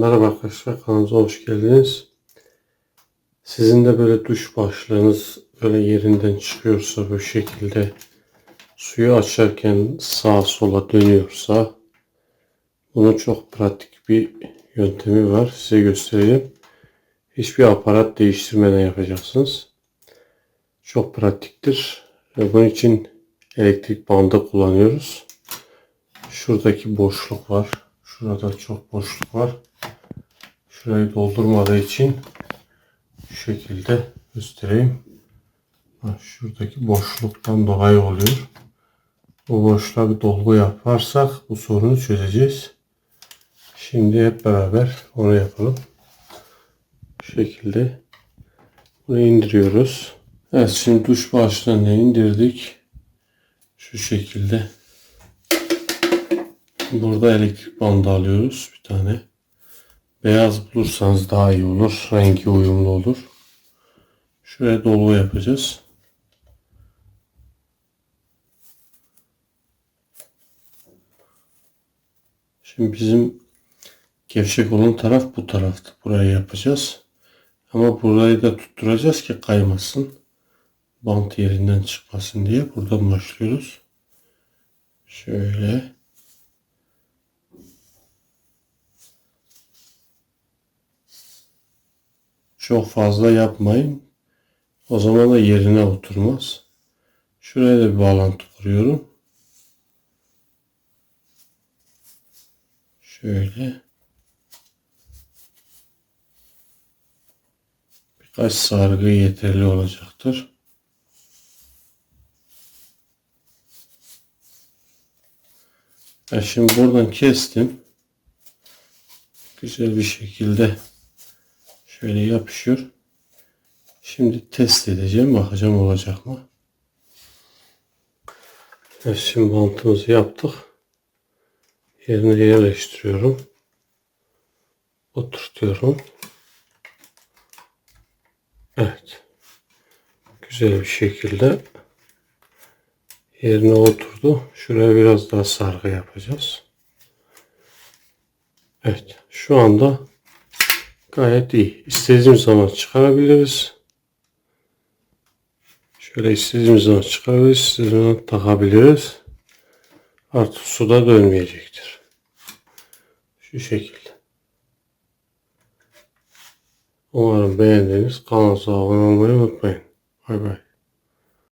Merhaba arkadaşlar kanalımıza hoş geldiniz. Sizin de böyle duş başlığınız böyle yerinden çıkıyorsa bu şekilde suyu açarken sağa sola dönüyorsa bunun çok pratik bir yöntemi var. Size göstereyim. Hiçbir aparat değiştirmeden yapacaksınız. Çok pratiktir. Bunun için elektrik bandı kullanıyoruz. Şuradaki boşluk var. Şurada çok boşluk var. Şurayı doldurmadığı için şu şekilde göstereyim. Şuradaki boşluktan dolayı oluyor. Bu boşluğa bir dolgu yaparsak bu sorunu çözeceğiz. Şimdi hep beraber onu yapalım. Şu şekilde bunu indiriyoruz. Evet şimdi duş başlığını indirdik. Şu şekilde. Burada elektrik bandı alıyoruz bir tane. Beyaz bulursanız daha iyi olur. Rengi uyumlu olur. Şuraya dolgu yapacağız. Şimdi bizim gevşek olan taraf bu taraftı. Burayı yapacağız. Ama burayı da tutturacağız ki kaymasın. Bant yerinden çıkmasın diye buradan başlıyoruz. Şöyle. Çok fazla yapmayın. O zaman da yerine oturmaz. Şuraya da bir bağlantı kuruyorum. Şöyle. Birkaç sargı yeterli olacaktır. Ben şimdi buradan kestim. Güzel bir şekilde şöyle yapışıyor. Şimdi test edeceğim. Bakacağım olacak mı? Evet şimdi bantımızı yaptık. Yerine yerleştiriyorum. Oturtuyorum. Evet. Güzel bir şekilde yerine oturdu. Şuraya biraz daha sargı yapacağız. Evet. Şu anda gayet iyi. İstediğimiz zaman çıkarabiliriz. Şöyle istediğimiz zaman çıkarabiliriz. İstediğimiz zaman takabiliriz. Artık suda dönmeyecektir. Şu şekilde. Umarım beğendiniz. Kanalımıza abone olmayı unutmayın. Bay bay.